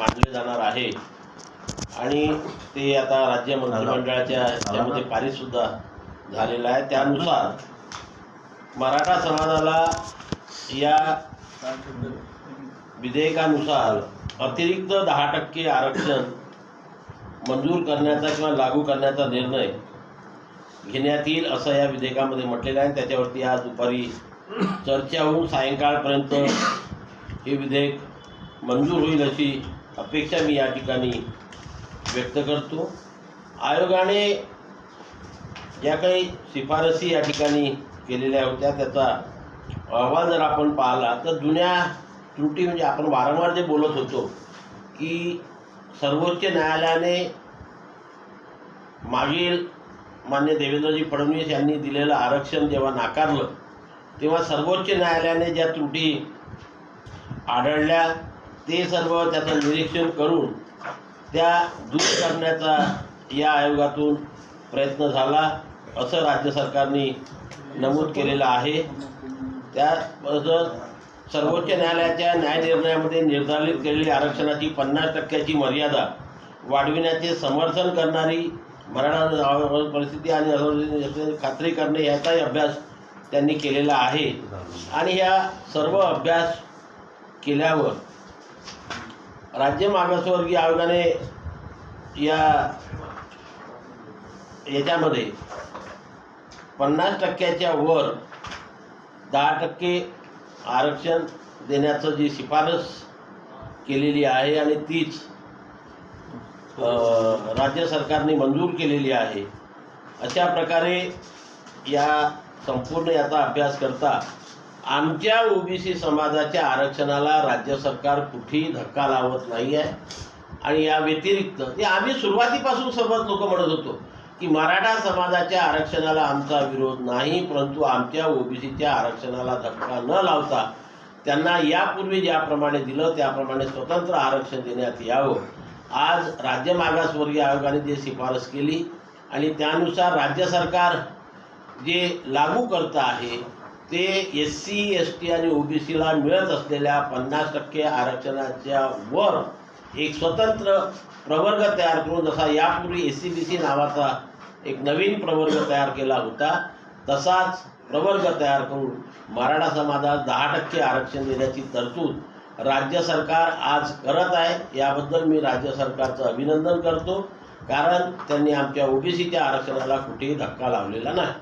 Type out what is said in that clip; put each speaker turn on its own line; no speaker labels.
मांडले जाणार आहे. आणि ते आता राज्य मंत्रिमंडळाच्या त्यामध्ये पारित सुद्धा झालेलं आहे. त्यानुसार मराठा समाजाला या विधेयकानुसार अतिरिक्त दहा टक्के आरक्षण मंजूर करण्याचा किंवा लागू करण्याचा निर्णय घेण्यात येईल असं या विधेयकामध्ये म्हटलेलं आहे. त्याच्यावरती आज दुपारी चर्चा होऊन सायंकाळपर्यंत हे विधेयक मंजूर होईल अशी अपेक्षा मी या ठिकाणी व्यक्त करतो. आयोगाने ज्या काही शिफारसी या ठिकाणी केलेल्या होत्या त्याचा अहवाल जर आपण पाहिला तर जुन्या त्रुटी म्हणजे आपण वारंवार जे बोलत होतो की सर्वोच्च न्यायालयाने मागील मान्य देवेंद्रजी फडणवीस यांनी दिलेलं आरक्षण जेव्हा नाकारलं तेव्हा सर्वोच्च न्यायालयाने ज्या त्रुटी आढळल्या ते सर्व त्याचं निरीक्षण करून त्या दूर करण्याचा या आयोगातून प्रयत्न झाला असं राज्य सरकारने नमूद केलेलं आहे. त्या सर्वोच्च न्यायालयाच्या न्यायनिर्णयामध्ये निर्धारित केलेली आरक्षणाची पन्नास टक्क्याची मर्यादा वाढविण्याचे समर्थन करणारी मराठा परिस्थिती आणि खात्री करणे याचाही अभ्यास त्यांनी केलेला आहे. आणि ह्या सर्व अभ्यास केल्यावर राज्य मागासवर्गीय आयोगाने या याच्यामध्ये पन्नास टक्क्याच्या वर दहा टक्के आरक्षण देण्याचं जी शिफारस केलेली आहे आणि तीच राज्य सरकारने मंजूर केलेली आहे अशा प्रकारे या संपूर्ण याचा अभ्यास करता आमच्या ओबीसी समाजाच्या आरक्षणाला राज्य सरकार कुठेही धक्का लावत नाही आहे आणि या व्यतिरिक्त ते आम्ही सुरुवातीपासून समज लोक म्हणत होतो की मराठा समाजाच्या आरक्षणाला आमचा विरोध नाही परंतु आमच्या ओबीसीच्या आरक्षणाला धक्का न लावता त्यांना यापूर्वी ज्याप्रमाणे दिलं त्याप्रमाणे स्वतंत्र आरक्षण देण्यात यावं. आज राज्य मागासवर्गीय आयोगाने जे शिफारस केली आणि त्यानुसार राज्य सरकार जे लागू करतं आहे ते एस सी एस टी आणि ओबीसीला मिळत असलेल्या पन्नास टक्के आरक्षणाच्या वर एक स्वतंत्र प्रवर्ग तयार करून जसा यापूर्वी एस सी बी सी नावाचा एक नवीन प्रवर्ग तयार केला होता तसाच प्रवर्ग तयार करून मराठा समाजात दहा टक्के आरक्षण देण्याची तरतूद राज्य सरकार आज करत आहे. याबद्दल मी राज्य सरकारचं अभिनंदन करतो. कारण त्यांनी आमच्या ओबीसीच्या आरक्षणाला कुठेही धक्का लावलेला नाही.